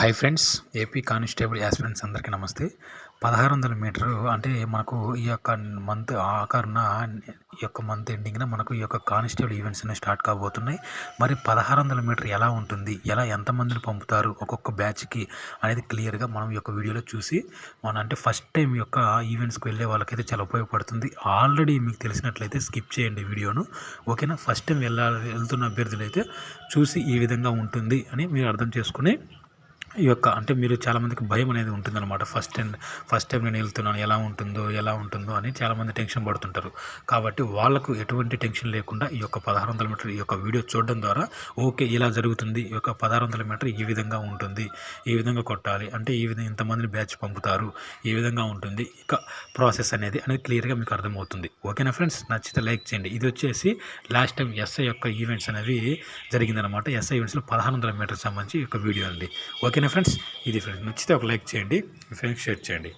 Hi friends AP constable aspirants అందరికీ నమస్తే. పదహారు వందల మీటరు అంటే మనకు ఈ యొక్క మంత్ ఆఖరున ఈ యొక్క మంత్ ఎండింగ్న మనకు ఈ యొక్క కానిస్టేబుల్ ఈవెంట్స్ అనేవి స్టార్ట్ కాబోతున్నాయి. మరి పదహారు వందల మీటర్ ఎలా ఉంటుంది? ఎలా ఎంతమందిని పంపుతారు? ఒక్కొక్క బ్యాచ్కి అనేది క్లియర్గా మనం ఈ యొక్క వీడియోలో చూసి మన అంటే ఫస్ట్ టైం యొక్క ఈవెంట్స్కి వెళ్ళే వాళ్ళకైతే చాలా ఉపయోగపడుతుంది. ఆల్రెడీ మీకు తెలిసినట్లయితే స్కిప్ చేయండి వీడియోను. ఓకేనా ఫస్ట్ టైం వెళ్ళాలి వెళ్తున్న అభ్యర్థులు అయితే చూసి ఈ విధంగా ఉంటుంది అని మీరు అర్థం చేసుకుని ఈ యొక్క అంటే మీరు చాలామందికి భయం అనేది ఉంటుందన్నమాట. ఫస్ట్ టైం ఫస్ట్ టైం నేను వెళ్తున్నాను ఎలా ఉంటుందో ఎలా ఉంటుందో అని చాలామంది టెన్షన్ పడుతుంటారు. కాబట్టి వాళ్ళకు ఎటువంటి టెన్షన్ లేకుండా ఈ యొక్క పదహారు వందల మీటర్ ఈ యొక్క వీడియో చూడడం ద్వారా ఓకే ఇలా జరుగుతుంది. ఈ యొక్క పదహారు వందల మీటర్ ఈ విధంగా ఉంటుంది. ఈ విధంగా కొట్టాలి. అంటే ఈ విధంగా ఇంతమందిని బ్యాచ్ పంపుతారు. ఈ విధంగా ఉంటుంది. ఇక ప్రాసెస్ అనేది అనేది క్లియర్గా మీకు అర్థమవుతుంది. ఓకేనా ఫ్రెండ్స్ నచ్చితే లైక్ చేయండి. ఇది వచ్చేసి లాస్ట్ టైం ఎస్ఐ యొక్క ఈవెంట్స్ అనేవి జరిగిందనమాట ఎస్ఐ ఈవెంట్స్లో పదహారు వందల మీటర్ సంబంధించి ఈ యొక్క వీడియో అండి. ఓకే ఓకేనా ఫ్రెండ్స్? ఇది ఫ్రెండ్స్. నచ్చితే ఒక లైక్ చేయండి. మీ ఫ్రెండ్స్ షేర్ చేయండి.